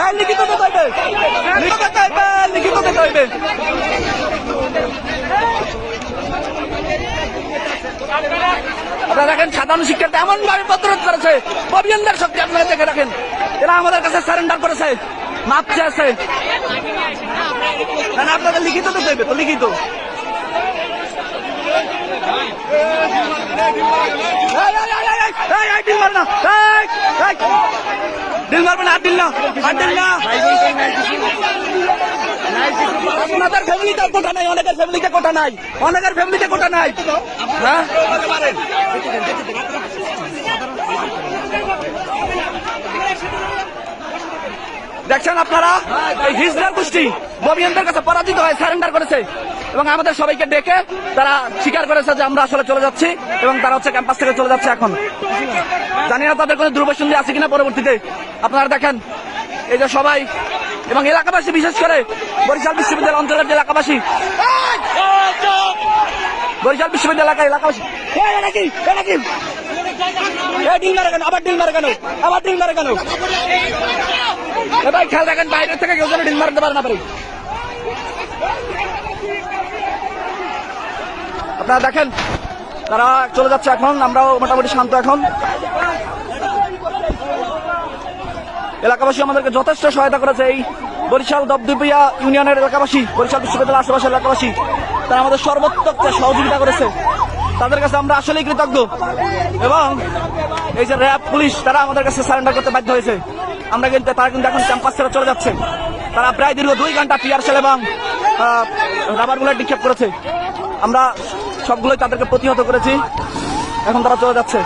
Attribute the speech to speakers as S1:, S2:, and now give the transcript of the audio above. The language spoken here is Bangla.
S1: এই লিখিত হইবে লিখিত হইবে লিখিত দিতে আপনারা দেখেন সাধারণ শিক্ষার্থী এমন ভাবে প্রতিরোধ করেছে অভিযানদের শক্তি আপনারা দেখে রাখেন এরা আমাদের কাছে সারেন্ডার করেছে মাপ চেয়েছে আপনাদের লিখিত তো হইবে তো লিখিত এই, এই, এই, এই, এই, এই, ডিল মার এই, এই। না, আর না আপনাদের ফ্যামিলিতে কোটা নাই, অনেকের ফ্যামিলিতে কোটা নাই, অনেকের ফ্যামিলিতে কোটা নাই। হ্যাঁ? দেখছেন আপনারা? এই হিজড়ার গোষ্ঠী ববিয়ানদের কাছে পরাজিত হয়ে সারেন্ডার করেছে। এবং আমাদের সবাইকে ডেকে তারা স্বীকার করেছে যে আমরা আসলে চলে যাচ্ছি এবং তারা হচ্ছে ক্যাম্পাস থেকে চলে যাচ্ছে এখন। জানি না তাদের কোনো দুর্বসন্ধি আছে কিনা পরবর্তীতে। আপনারা দেখেন, এই যে সবাই এবং এলাকাবাসী বিশেষ করে বরিশাল বিশ্ববিদ্যালয় অঞ্চলের যে এলাকাবাসী। বরিশাল বিশ্ববিদ্যালয় এলাকা এলাকাবাসী। কেন? আবার কেন? আবার কেন? খেয়াল থেকে কেউ মারতে না আপনারা দেখেন, তারা চলে যাচ্ছে এখন, আমরাও মোটামুটি শান্ত এখন। এলাকাবাসী আমাদেরকে যথেষ্ট সহায়তা করেছে এই বরিশাল দবদুপিয়া ইউনিয়নের এলাকাবাসী, বরিশাল বিশ্ববিদ্যালয়ের আশেপাশের এলাকাবাসী। তারা আমাদের সর্বোত্তক সহযোগিতা করেছে। তাদের কাছে আমরা আসলেই কৃতজ্ঞ। এবং এই যে র্যাব, পুলিশ, তারা আমাদের কাছে সারেন্ডার করতে বাধ্য হয়েছে। আমরা কিন্তু, তারা কিন্তু এখন ক্যাম্পাস ছেড়ে চলে যাচ্ছে। তারা প্রায় দীর্ঘ দুই ঘণ্টা টিয়ার সেল এবং রাবার বুলেট নিক্ষেপ করেছে। আমরা সবগুলোই তাদেরকে প্রতিহত করেছি। এখন তারা চলে যাচ্ছে।